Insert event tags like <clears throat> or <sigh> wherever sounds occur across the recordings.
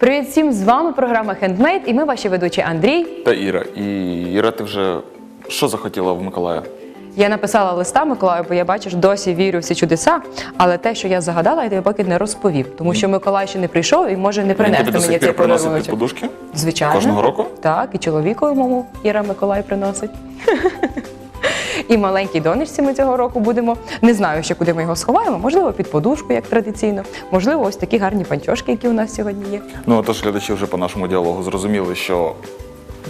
Привіт всім! З вами програма Handmade і ми ваші ведучі Андрій. Та Іра. І Іра, ти вже що захотіла в Миколая? Я написала листа Миколаю, бо я бачиш, досі вірю в всі чудеса. Але те, що я загадала, я тобі поки не розповів, тому що Миколай ще не прийшов і може не принести тобі до мені сих цей пір приносить подарунок. подушки? Звичайно. Кожного року? Так, і чоловіку моєму Іра Миколай приносить. <laughs> І маленькій донечці ми цього року будемо. Не знаю, ще куди ми його сховаємо. Можливо, під подушку, як традиційно. Можливо, ось такі гарні панчошки, які у нас сьогодні є. Ну, тож глядачі вже по нашому діалогу зрозуміли, що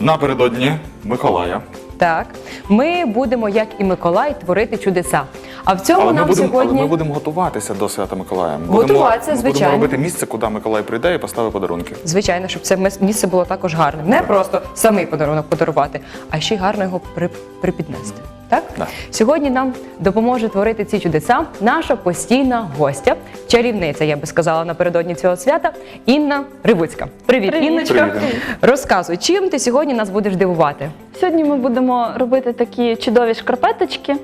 напередодні Миколая. Так, ми будемо, як і Миколай, творити чудеса. А в цьому Але ми, нам будемо, сьогодні але ми будемо готуватися до свята Миколая. Ми Готуватися, будемо, звичайно. Будемо робити місце, куди Миколай прийде і поставить подарунки. звичайно, щоб це мис- місце було також гарним. Не просто самий подарунок подарувати, а ще й гарно його при, припіднести. Так? Да. Сьогодні нам допоможе творити ці чудеса наша постійна гостя, чарівниця, я би сказала напередодні цього свята, Інна Ривуцька. Привіт, Привіт. Інночка. Привіт. Розказуй, чим ти сьогодні нас будеш дивувати? Сьогодні ми будемо робити такі чудові шкарпеточки,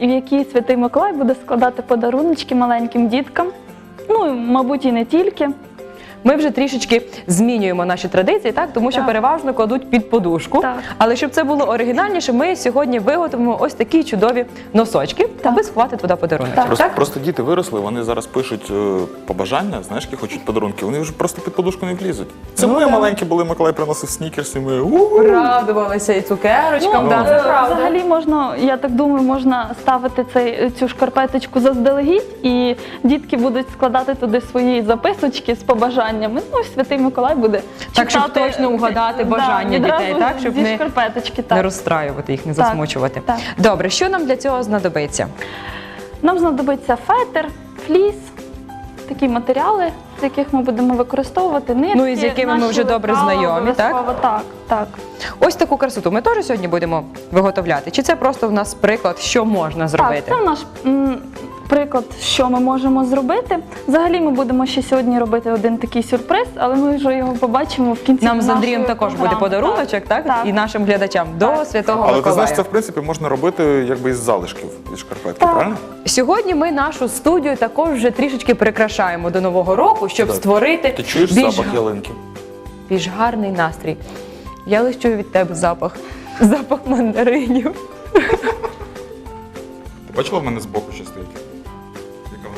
в якій святий Миколай буде складати подаруночки маленьким діткам. Ну, мабуть, і не тільки. Ми вже трішечки змінюємо наші традиції, так тому що Так. переважно кладуть під подушку. Так. Але щоб це було оригінальніше, ми сьогодні виготовимо ось такі чудові носочки, аби сховати туди подарунок. Так. Просто, просто діти виросли, вони зараз пишуть е, побажання, знаєш, які хочуть подарунки. Вони вже просто під подушку не влізуть. Це Ну, ми да. маленькі були, Миколай приносив снікерс, і ми у Радувалися і цукерочкам. Ну, да. е, Взагалі можна, я так думаю, можна ставити цей, цю шкарпеточку заздалегідь, і дітки будуть складати туди свої записочки з побажаннями. Ну, святий Миколай буде Так, щоб читати, точно угадати да, бажання відразу дітей, так, щоб зі не- шкарпеточки. Не Так. розстраювати їх, не Так, засмучувати. так. Добре, що нам для цього знадобиться? Нам знадобиться фетр, фліс, такі матеріали, з яких ми будемо використовувати нитки. Ну, і з якими ми наші вже добре лекала, знайомі, так? обов'язково. Так, так. Ось таку красоту ми теж сьогодні будемо виготовляти. Чи це просто в нас приклад, що можна зробити? Так, це наш м, приклад, що ми можемо зробити. Взагалі ми будемо ще сьогодні робити один такий сюрприз, але ми вже його побачимо в кінці. Нам з Андрієм також буде подаруночок, так? Так. І нашим глядачам до святого Але ти знаєш, це в принципі можна робити якби із залишків від шкарпетки, Так. правильно? Сьогодні ми нашу студію також вже трішечки прикрашаємо до нового року, щоб Так. створити Ти чуєш більш, запах ялинки? більш гарний настрій. Я лише чую від тебе запах, запах мандаринів. Ти бачила в мене збоку що стоїть? Яка вона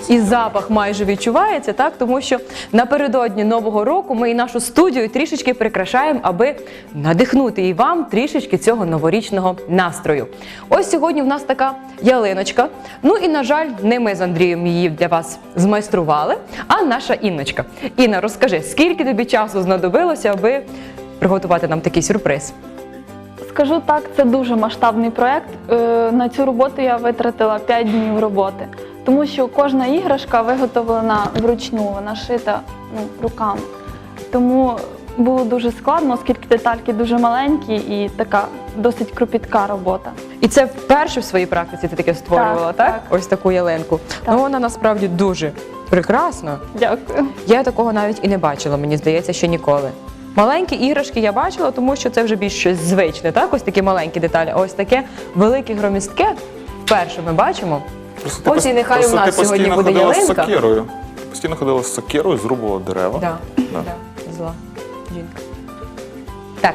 І запах майже відчувається, так тому що напередодні нового року ми і нашу студію трішечки прикрашаємо, аби надихнути і вам трішечки цього новорічного настрою. Ось сьогодні в нас така ялиночка. Ну і на жаль, не ми з Андрієм її для вас змайстрували, а наша Інночка. Інна, розкажи, скільки тобі часу знадобилося, аби приготувати нам такий сюрприз? Скажу так, це дуже масштабний проєкт. Е, На цю роботу я витратила 5 днів роботи, тому що кожна іграшка виготовлена вручну, вона шита ну, руками. Тому було дуже складно, оскільки детальки дуже маленькі і така досить кропітка робота. І це вперше в своїй практиці ти таке створювала, так? Так, так. Ось таку ялинку. Так. Ну вона насправді дуже прекрасна. Дякую. Я такого навіть і не бачила, мені здається, ще ніколи. Маленькі іграшки я бачила, тому що це вже більш щось звичне, так? Ось такі маленькі деталі. А ось таке велике громістке вперше ми бачимо. Просто ти Ось і пос- нехай просто у нас ти постійно сьогодні буде ходила з ялинка. сокирою. Постійно ходила з сокирою, зрубувала дерева. Да. Да. Да. Зла жінка. Так,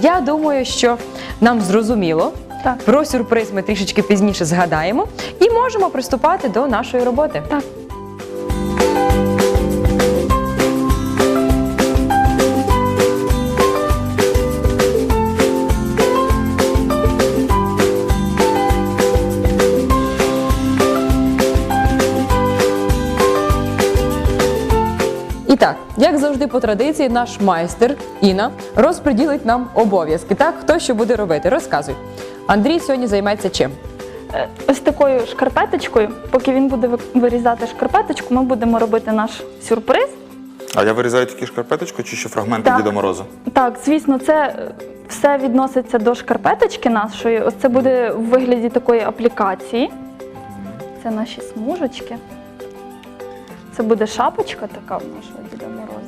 я думаю, що нам зрозуміло. Так. Про сюрприз ми трішечки пізніше згадаємо і можемо приступати до нашої роботи. Так. Завжди по традиції, наш майстер Іна розподілить нам обов'язки. Так, хто що буде робити? Розказуй. Андрій сьогодні займеться чим? Е, Ось такою шкарпеточкою, поки він буде вирізати шкарпеточку, ми будемо робити наш сюрприз. А я вирізаю тільки шкарпеточку чи ще фрагменти Так. Діда Мороза? Так, звісно, це е, все відноситься до шкарпеточки нашої. Ось це буде в вигляді такої аплікації. Це наші смужечки. Це буде шапочка така в нашого Діда Мороза.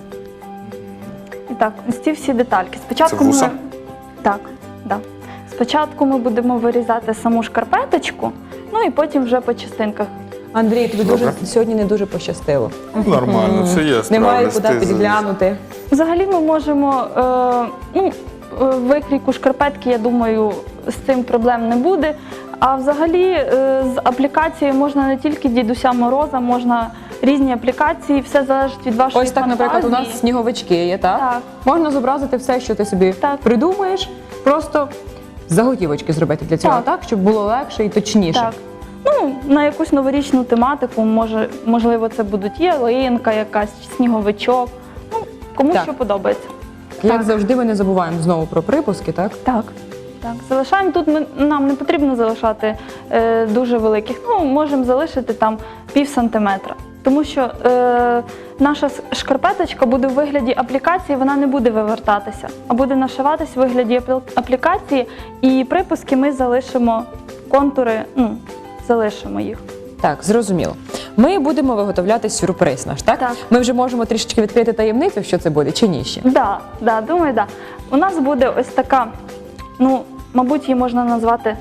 Так, ось ці всі детальки. Спочатку Це вуса? ми так, да. Спочатку ми будемо вирізати саму шкарпеточку, ну і потім вже по частинках Андрій, тобі дуже сьогодні не дуже пощастило. Нормально, все є. Немає куди ти підглянути. Взагалі ми можемо е, ну, е, викрійку шкарпетки, я думаю, з цим проблем не буде. А взагалі е, з аплікацією можна не тільки дідуся Мороза, можна різні аплікації, все залежить від вашої Ось так, наприклад, у нас сніговички є, так? Так. Можна зобразити все, що ти собі Так. придумаєш, просто заготівочки зробити для цього, так, Так. щоб було легше і точніше. Так. Ну, на якусь новорічну тематику, може, можливо, це будуть ялинка, якась чи сніговичок. Ну, кому Так. що подобається. Як завжди, ми не забуваємо знову про припуски, так? Так. Так, залишаємо тут. Ми нам не потрібно залишати е, дуже великих. Ну, можемо залишити там пів сантиметра. Тому що е, наша шкарпеточка буде в вигляді аплікації, вона не буде вивертатися, а буде нашиватись в вигляді аплікації, і припуски ми залишимо контури, ну, залишимо їх. Так, зрозуміло. Ми будемо виготовляти сюрприз наш, так? Так. Ми вже можемо трішечки відкрити таємницю, що це буде, чи ні ще? Да, да, думаю, да. У нас буде ось така, ну, мабуть, її можна назвати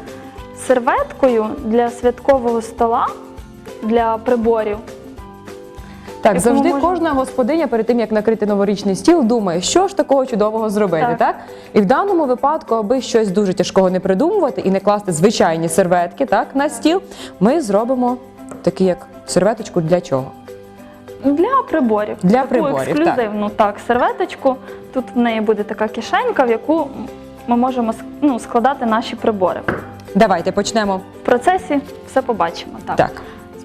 серветкою для святкового стола, для приборів. Так, Якому завжди можна- кожна господиня перед тим, як накрити новорічний стіл, думає, що ж такого чудового зробити, так. Так. І в даному випадку, аби щось дуже тяжкого не придумувати і не класти звичайні серветки так, на стіл, ми зробимо такі як серветочку для чого? Для приборів. Для Таку приборів, ексклюзивну так. серветочку. Тут в неї буде така кишенька, в яку ми можемо ск- ну, складати наші прибори. Давайте почнемо. В процесі все побачимо. Так. Так,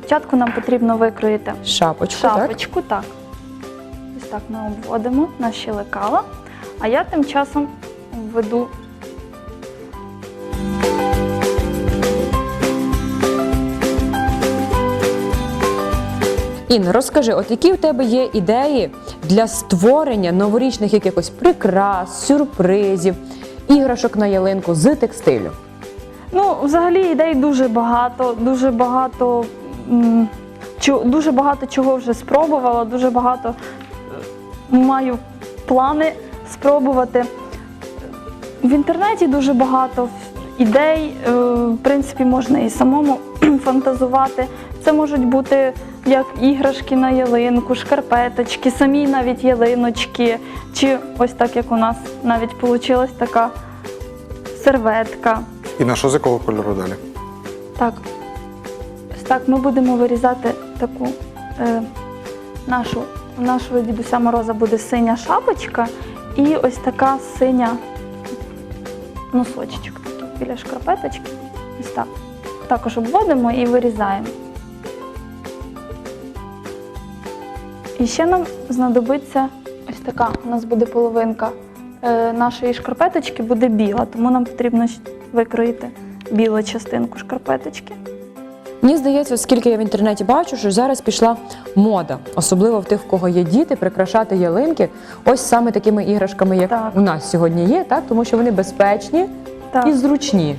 Спочатку нам потрібно викроїти шапочку, так? шапочку. Так. Ось так ми обводимо наші лекала. А я тим часом введу Інна, розкажи, от які в тебе є ідеї для створення новорічних якихось прикрас, сюрпризів, іграшок на ялинку з текстилю? Ну, взагалі ідей дуже багато, дуже багато, дуже багато чого вже спробувала, дуже багато е, маю плани спробувати. В інтернеті дуже багато ідей. е, В принципі, можна і самому <clears throat> фантазувати. Це можуть бути як іграшки на ялинку, шкарпеточки, самі навіть ялиночки, чи ось так, як у нас навіть вийшла така серветка. І на що з якого кольору далі? Так, так ми будемо вирізати таку е, нашу, у нашого дідуся Мороза буде синя шапочка і ось така синя носочечок такий біля шкарпеточки. Ось так. Також обводимо і вирізаємо. І ще нам знадобиться ось така. У нас буде половинка е, нашої шкарпеточки, буде біла, тому нам потрібно викроїти білу частинку шкарпеточки. Мені здається, оскільки я в інтернеті бачу, що зараз пішла мода, особливо в тих, в кого є діти, прикрашати ялинки. Ось саме такими іграшками, як Так. у нас сьогодні є, так тому що вони безпечні Так. і зручні.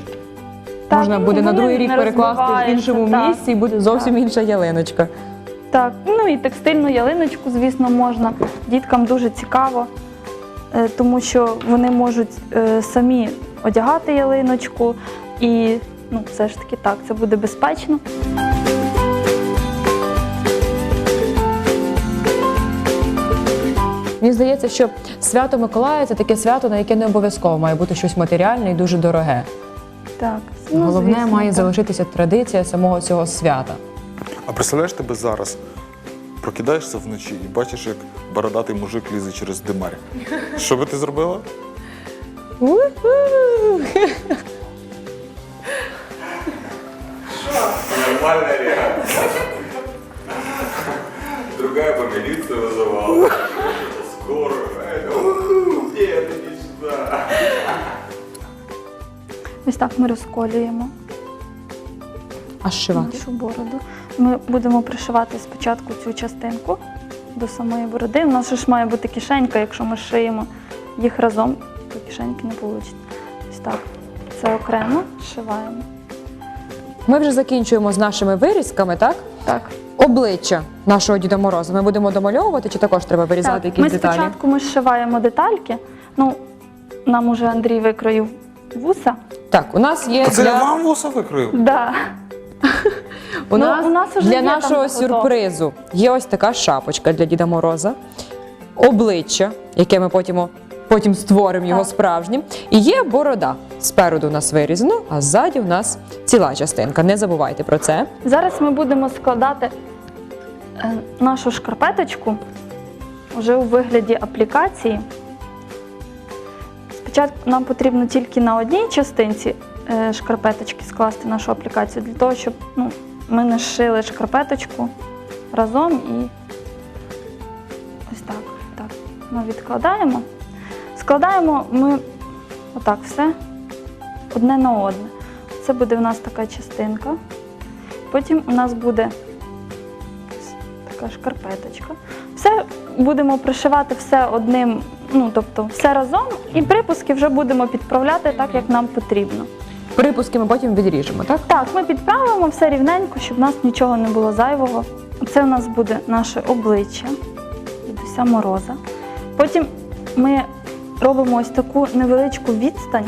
Так, Можна ну, буде на другий рік перекласти в іншому так. місці, і буде зовсім інша ялиночка. Так, ну і текстильну ялиночку, звісно, можна. Діткам дуже цікаво, е, тому що вони можуть е, самі одягати ялиночку, і ну, все ж таки так, це буде безпечно. Мені здається, що свято Миколая це таке свято, на яке не обов'язково має бути щось матеріальне і дуже дороге. Так, ну, Головне звісно, має так. залишитися традиція самого цього свята. А представляєш тебе зараз? Прокидаєшся вночі і бачиш, як бородатий мужик лізе через димарь. Що би ти зробила? Нормальная реакция. Другая бы милицию вызывала. Скорую. Нет, иди сюда. Ось так ми розколюємо А зшивати? нашу бороду. Ми будемо пришивати спочатку цю частинку до самої бороди. У нас же ж має бути кишенька, якщо ми шиємо їх разом, то кишеньки не вийде. Ось так. Це окремо зшиваємо. Ми вже закінчуємо з нашими вирізками, так? Так. Обличчя нашого Діда Мороза ми будемо домальовувати, чи також треба вирізати так. якісь Ми деталі? спочатку ми зшиваємо детальки. Ну, нам уже Андрій викроїв вуса. Так, у нас є А це я для... вам вуса викрив? Да. У, Ну, нас, у нас уже для є там нашого готове. сюрпризу є ось така шапочка для Діда Мороза, обличчя, яке ми потім, потім створимо його справжнім. І є борода. Спереду у нас вирізано, а ззаді у нас ціла частинка. Не забувайте про це. Зараз ми будемо складати е, нашу шкарпеточку вже у вигляді аплікації. Спочатку нам потрібно тільки на одній частинці е, шкарпеточки скласти нашу аплікацію, для того, щоб ну, ми не шили шкарпеточку разом і ось так. так. Ми відкладаємо. Складаємо ми отак все одне на одне. Це буде в нас така частинка. Потім у нас буде така шкарпеточка. Все будемо пришивати все одним, ну тобто все разом, і припуски вже будемо підправляти так, як нам потрібно. Припуски ми потім відріжемо, так? Так, ми підправимо все рівненько, щоб у нас нічого не було зайвого. Це у нас буде наше обличчя дідуся мороза. Потім ми робимо ось таку невеличку відстань.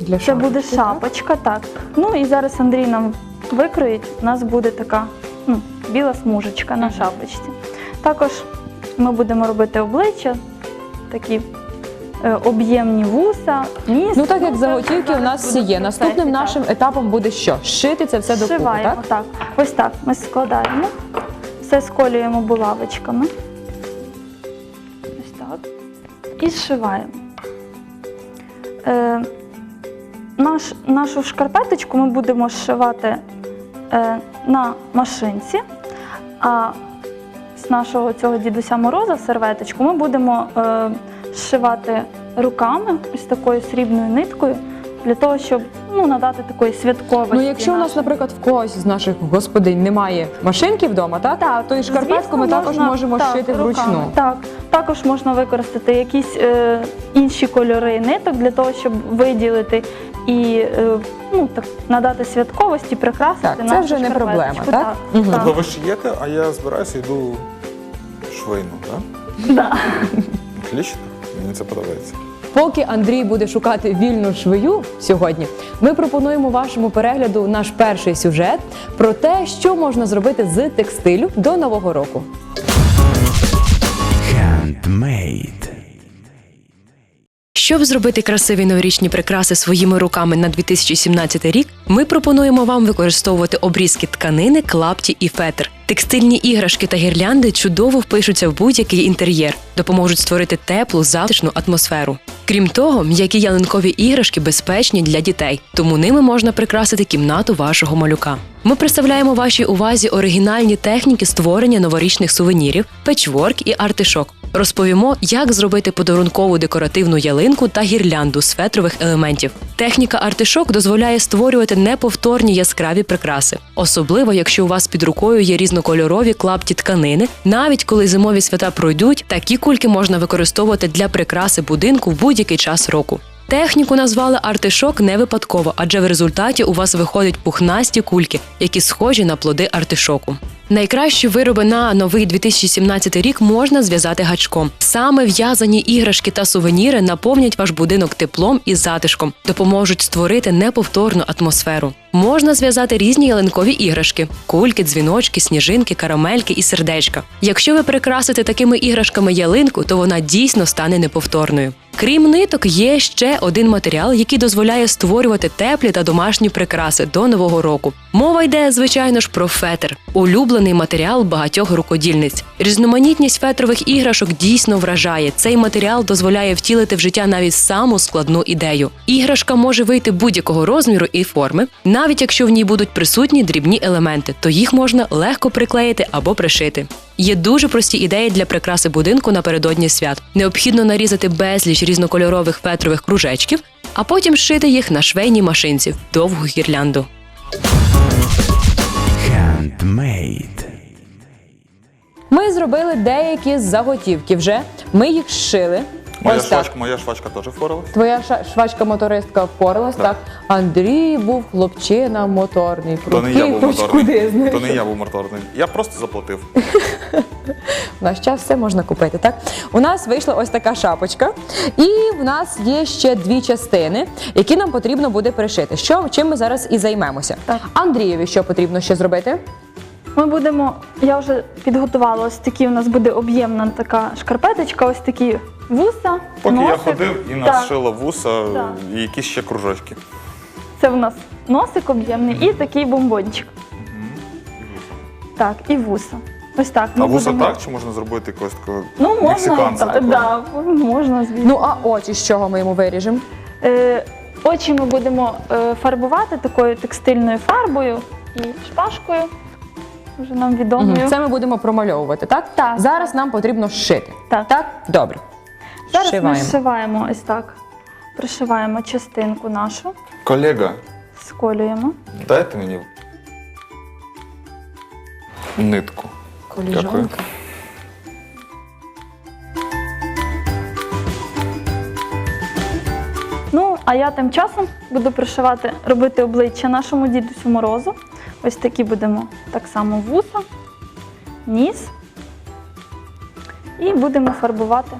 Для Це буде так? шапочка, так. Ну і зараз Андрій нам викроїть. У нас буде така ну, біла смужечка на Мгм. шапочці. Також ми будемо робити обличчя, такі е, об'ємні вуса, ніс. Ну так як це заготівки у зараз нас буде всі є. в Наступним нашим етапом буде що? Шити це все докупи, Зшиваємо, так? так. Ось так. Ми складаємо, все сколюємо булавочками. І зшиваємо. Е, наш, нашу шкарпеточку ми будемо зшивати е, на машинці, а з нашого цього дідуся Мороза серветочку ми будемо е, зшивати руками ось такою срібною ниткою для того, щоб ну, надати такої святковості. Ну, якщо у нас, наприклад, в когось з наших господинь немає машинки вдома, так? Так, то і шкарпетку звісно, ми також можна, можемо так, шити руками. вручну. Так, також можна використати якісь е, інші кольори ниток для того, щоб виділити і е, ну, так, надати святковості, прикрасити Так, це нашу вже не проблема, шкарпеточку. так? Тобто ви шиєте, а я збираюся йду швейну, так? Да. Отлично, мені це подобається. Поки Андрій буде шукати вільну швею сьогодні, ми пропонуємо вашому перегляду наш перший сюжет про те, що можна зробити з текстилю до нового року. Handmade. Щоб зробити красиві новорічні прикраси своїми руками на 2017 рік, ми пропонуємо вам використовувати обрізки тканини, клапті і фетр. Текстильні іграшки та гірлянди чудово впишуться в будь-який інтер'єр, допоможуть створити теплу, затишну атмосферу. Крім того, м'які ялинкові іграшки безпечні для дітей, тому ними можна прикрасити кімнату вашого малюка. Ми представляємо вашій увазі оригінальні техніки створення новорічних сувенірів, печворк і артишок. Розповімо, як зробити подарункову декоративну ялинку та гірлянду з фетрових елементів. Техніка артишок дозволяє створювати неповторні яскраві прикраси, особливо якщо у вас під рукою є різнокольорові клапті тканини. Навіть коли зимові свята пройдуть, такі кульки можна використовувати для прикраси будинку в будь-який час року. Техніку назвали артишок не випадково, адже в результаті у вас виходять пухнасті кульки, які схожі на плоди артишоку. Найкращі вироби на новий 2017 рік можна зв'язати гачком. Саме в'язані іграшки та сувеніри наповнять ваш будинок теплом і затишком, допоможуть створити неповторну атмосферу. Можна зв'язати різні ялинкові іграшки: кульки, дзвіночки, сніжинки, карамельки і сердечка. Якщо ви прикрасите такими іграшками ялинку, то вона дійсно стане неповторною. Крім ниток, є ще один матеріал, який дозволяє створювати теплі та домашні прикраси до нового року. Мова йде, звичайно ж, про фетр, улюблений матеріал багатьох рукодільниць. Різноманітність фетрових іграшок дійсно вражає. Цей матеріал дозволяє втілити в життя навіть саму складну ідею. Іграшка може вийти будь-якого розміру і форми, навіть якщо в ній будуть присутні дрібні елементи, то їх можна легко приклеїти або пришити. Є дуже прості ідеї для прикраси будинку напередодні свят. Необхідно нарізати безліч різнокольорових фетрових кружечків, а потім шити їх на швейній машинці довгу гірлянду. Ми зробили деякі заготівки вже. Ми їх зшили. Моя Ось так. швачка, моя швачка теж впоралась. Твоя ша- швачка-мотористка впоралась, так. Андрій був хлопчина моторний. То не я прудкий, був хоч моторний. куди, знаєш. То не я був моторний. Я просто заплатив. <laughs> В наш час все можна купити, так? У нас вийшла ось така шапочка, і в нас є ще дві частини, які нам потрібно буде пришити. Що чим ми зараз і займемося? Так. Андрієві, що потрібно ще зробити? Ми будемо, я вже підготувала ось такі. У нас буде об'ємна така шкарпеточка, ось такі вуса. Поки я ходив і Так, нашила вуса Так. і якісь ще кружочки. Це в нас носик об'ємний і такий бомбончик. Так, і вуса. Ось так. А вуса будемо- так чи можна зробити якогось такого Ну, можна, мексиканця? так, да, можна, звісно. Ну а очі з чого ми йому виріжемо? Е, очі ми будемо е, фарбувати такою текстильною фарбою і шпажкою. Вже нам відомою. Мгм. Це ми будемо промальовувати, так? Так. Зараз нам потрібно шити. Так. Так? Добре. Зараз ми зшиваємо ось так. Пришиваємо частинку нашу, Колега, сколюємо. дайте мені нитку. Дякую. Коліжанка. А я тим часом буду пришивати, робити обличчя нашому дідусю морозу. Ось такі будемо так само вуса, ніс. І будемо фарбувати.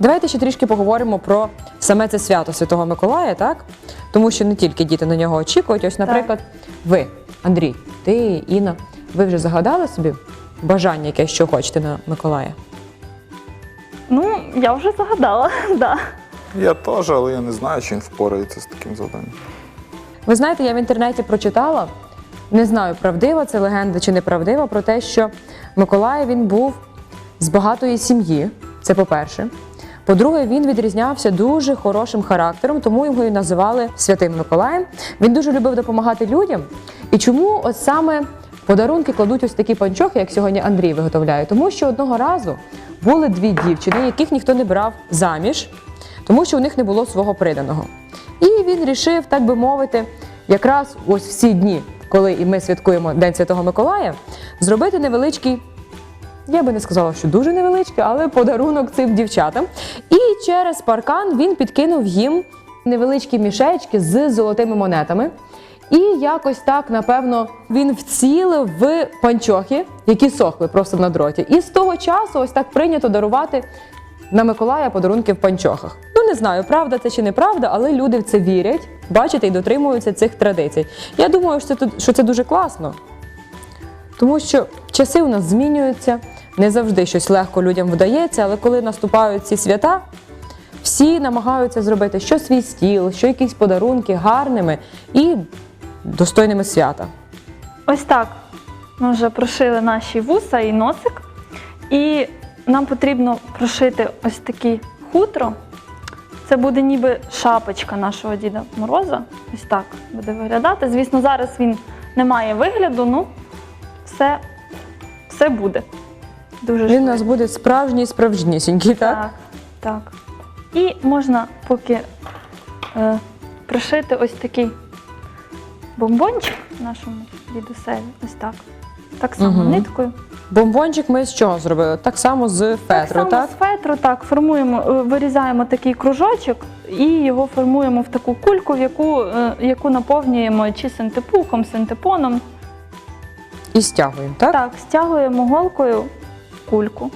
Давайте ще трішки поговоримо про саме це свято Святого Миколая, так? Тому що не тільки діти на нього очікують. Ось, наприклад, ви, Андрій, ти, Інна, ви вже загадали собі бажання, яке що хочете на Миколая? Ну, я вже загадала, <laughs> да. Я теж, але я не знаю, чи він впорається з таким завданням. Ви знаєте, я в інтернеті прочитала, не знаю, правдива це легенда чи неправдива, про те, що Миколай він був з багатої сім'ї. Це по-перше. По-друге, він відрізнявся дуже хорошим характером, тому його і називали Святим Миколаєм. Він дуже любив допомагати людям. І чому от саме подарунки кладуть ось такі панчохи, як сьогодні Андрій виготовляє? Тому що одного разу були дві дівчини, яких ніхто не брав заміж, тому що у них не було свого приданого. І він рішив, так би мовити, якраз ось в ці дні, коли і ми святкуємо День Святого Миколая, зробити невеличкий я би не сказала, що дуже невеличкий, але подарунок цим дівчатам. І через паркан він підкинув їм невеличкі мішечки з золотими монетами. І якось так, напевно, він вцілив в панчохи, які сохли просто на дроті. І з того часу ось так прийнято дарувати на Миколая подарунки в панчохах. Ну не знаю, правда це чи неправда, але люди в це вірять, бачите, і дотримуються цих традицій. Я думаю, що це, що це дуже класно. Тому що часи у нас змінюються, не завжди щось легко людям вдається, але коли наступають ці свята, всі намагаються зробити що свій стіл, що якісь подарунки гарними і достойними свята. Ось так. Ми вже прошили наші вуса і носик. І нам потрібно прошити ось такі хутро. Це буде ніби шапочка нашого Діда Мороза. Ось так буде виглядати. Звісно, зараз він не має вигляду, ну все, все буде. Дуже Він у нас буде справжній справжнісінький, так? Так, так. І можна поки е, пришити ось такий бомбончик нашому дідусеві. Ось так. Так само Мгм. ниткою. Бомбончик ми з чого зробили? Так само з фетру, само так? з фетру так формуємо, е, вирізаємо такий кружочок і його формуємо в таку кульку, в яку, е, яку наповнюємо чи синтепухом, синтепоном. І стягуємо, так? Так, стягуємо голкою кульку.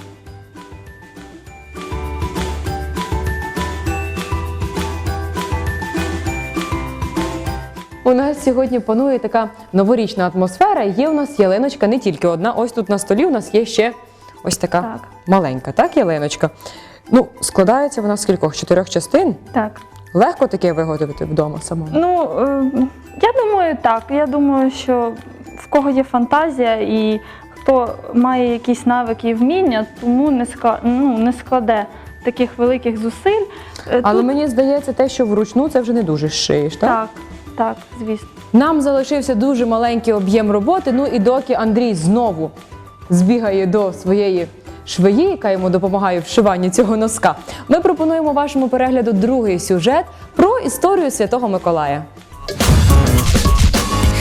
У нас сьогодні панує така новорічна атмосфера. Є у нас ялиночка не тільки одна. Ось тут на столі у нас є ще ось така Так. маленька, так, ялиночка. Ну, складається вона з кількох чотирьох частин. Так. Легко таке виготовити вдома самому. Ну, е, я думаю, так. Я думаю, що в кого є фантазія і хто має якісь навики і вміння, тому не ска- ну, не складе таких великих зусиль. Е, Але тут- мені здається, те, що вручну, це вже не дуже шиєш, так, так, звісно. Нам залишився дуже маленький об'єм роботи. Ну і доки Андрій знову збігає до своєї швеї, яка йому допомагає в вшиванні цього носка, ми пропонуємо вашому перегляду другий сюжет про історію Святого Миколая.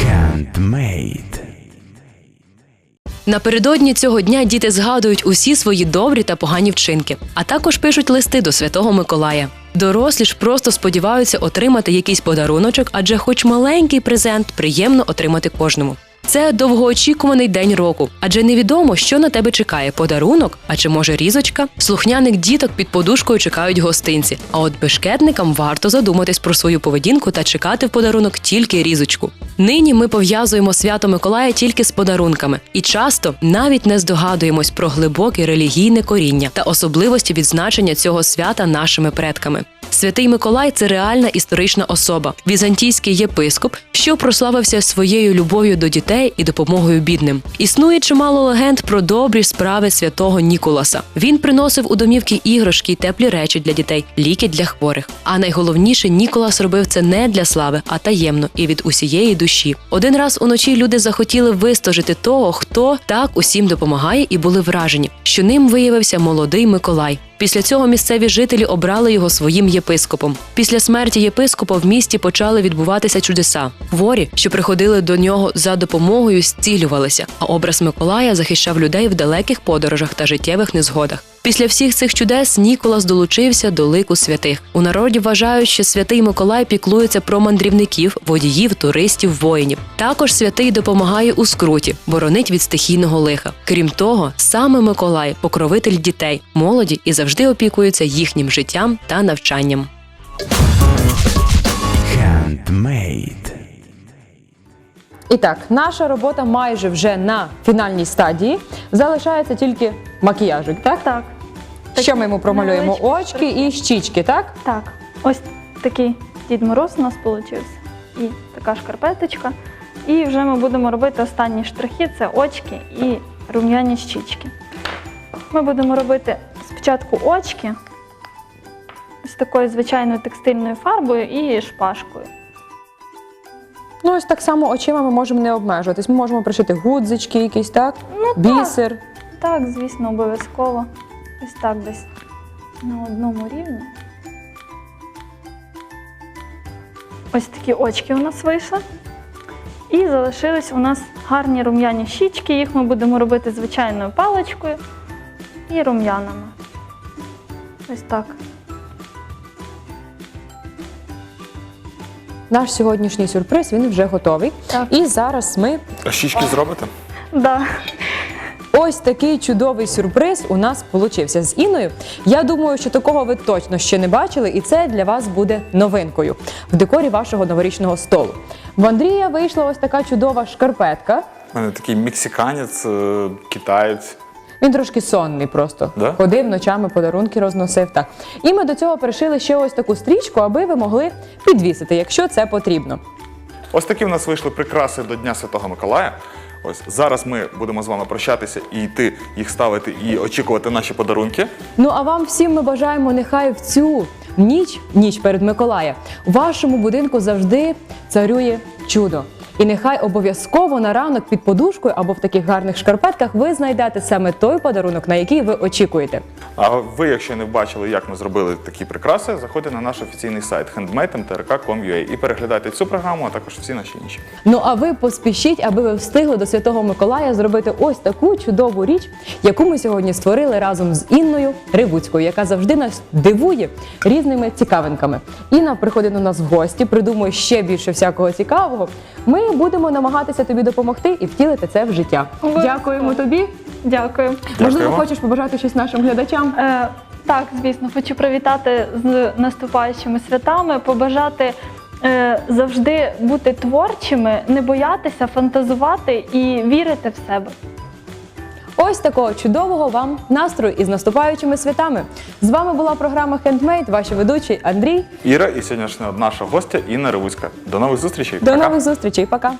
Handmade. Напередодні цього дня діти згадують усі свої добрі та погані вчинки, а також пишуть листи до Святого Миколая. Дорослі ж просто сподіваються отримати якийсь подаруночок, адже, хоч маленький презент, приємно отримати кожному. Це довгоочікуваний день року, адже невідомо, що на тебе чекає подарунок, а чи може різочка. Слухняних діток під подушкою чекають гостинці. А от бешкетникам варто задуматись про свою поведінку та чекати в подарунок тільки різочку. Нині ми пов'язуємо свято Миколая тільки з подарунками, і часто навіть не здогадуємось про глибоке релігійне коріння та особливості відзначення цього свята нашими предками. Святий Миколай це реальна історична особа, візантійський єпископ, що прославився своєю любов'ю до дітей і допомогою бідним. Існує чимало легенд про добрі справи святого Ніколаса. Він приносив у домівки іграшки теплі речі для дітей, ліки для хворих. А найголовніше, Ніколас робив це не для слави, а таємно і від усієї душі. Один раз уночі люди захотіли вистожити того, хто так усім допомагає, і були вражені, що ним виявився молодий Миколай. Після цього місцеві жителі обрали його своїм єпископом. Після смерті єпископа в місті почали відбуватися чудеса. Хворі, що приходили до нього за допомогою, зцілювалися, а образ Миколая захищав людей в далеких подорожах та життєвих незгодах. Після всіх цих чудес Ніколас долучився до лику святих. У народі вважають, що святий Миколай піклується про мандрівників, водіїв, туристів, воїнів. Також святий допомагає у скруті, боронить від стихійного лиха. Крім того, саме Миколай покровитель дітей, молоді і завжди опікується їхнім життям та навчанням. Handmade. І так, наша робота майже вже на фінальній стадії. Залишається тільки макіяжик, так? Так. Що ми йому промалюємо? невеличкі Очки і щічки, так? Так, ось такий Дід Мороз у нас вийшов. І така шкарпеточка. І вже ми будемо робити останні штрихи це очки і рум'яні щічки. Ми будемо робити спочатку очки з такою звичайною текстильною фарбою і шпажкою. Ну, ось так само очима ми можемо не обмежуватись. Ми можемо пришити гудзички якісь, так? Ну, Бісер. Так, звісно, обов'язково. Ось так десь на одному рівні. Ось такі очки у нас вийшли. І залишились у нас гарні рум'яні щічки. Їх ми будемо робити звичайною паличкою і рум'янами. Ось так. Наш сьогоднішній сюрприз він вже готовий. Так. І зараз ми А щічки зробите? Да. Ось такий чудовий сюрприз у нас получився з Інною. Я думаю, що такого ви точно ще не бачили, і це для вас буде новинкою в декорі вашого новорічного столу. В Андрія вийшла ось така чудова шкарпетка. У мене такий мексиканець, е, китаєць. Він трошки сонний просто. Да? Ходив ночами, подарунки розносив. Так. І ми до цього пришили ще ось таку стрічку, аби ви могли підвісити, якщо це потрібно. Ось такі в нас вийшли прикраси до Дня Святого Миколая. Ось зараз ми будемо з вами прощатися і йти їх ставити і очікувати наші подарунки. Ну а вам всім ми бажаємо, нехай в цю ніч, ніч перед Миколая, у вашому будинку завжди царює чудо. І нехай обов'язково на ранок під подушкою або в таких гарних шкарпетках ви знайдете саме той подарунок, на який ви очікуєте. А ви, якщо не бачили, як ми зробили такі прикраси, заходьте на наш офіційний сайт handmade.mtrk.com.ua і переглядайте цю програму, а також всі наші інші. Ну а ви поспішіть, аби ви встигли до Святого Миколая зробити ось таку чудову річ, яку ми сьогодні створили разом з Інною Ривуцькою, яка завжди нас дивує різними цікавинками. Інна приходить до нас в гості, придумує ще більше всякого цікавого. Ми будемо намагатися тобі допомогти і втілити це в життя. Обов'язково. Дякуємо тобі. Дякую. Можливо, хочеш побажати щось нашим глядачам? Е, так, звісно, хочу привітати з наступаючими святами, побажати е, завжди бути творчими, не боятися, фантазувати і вірити в себе. Ось такого чудового вам настрою із наступаючими святами. З вами була програма Хендмейд, ваші ведучі Андрій. Іра і сьогоднішня наша гостя Інна Ревуцька. До нових зустрічей. До Пока. нових зустрічей. Пока.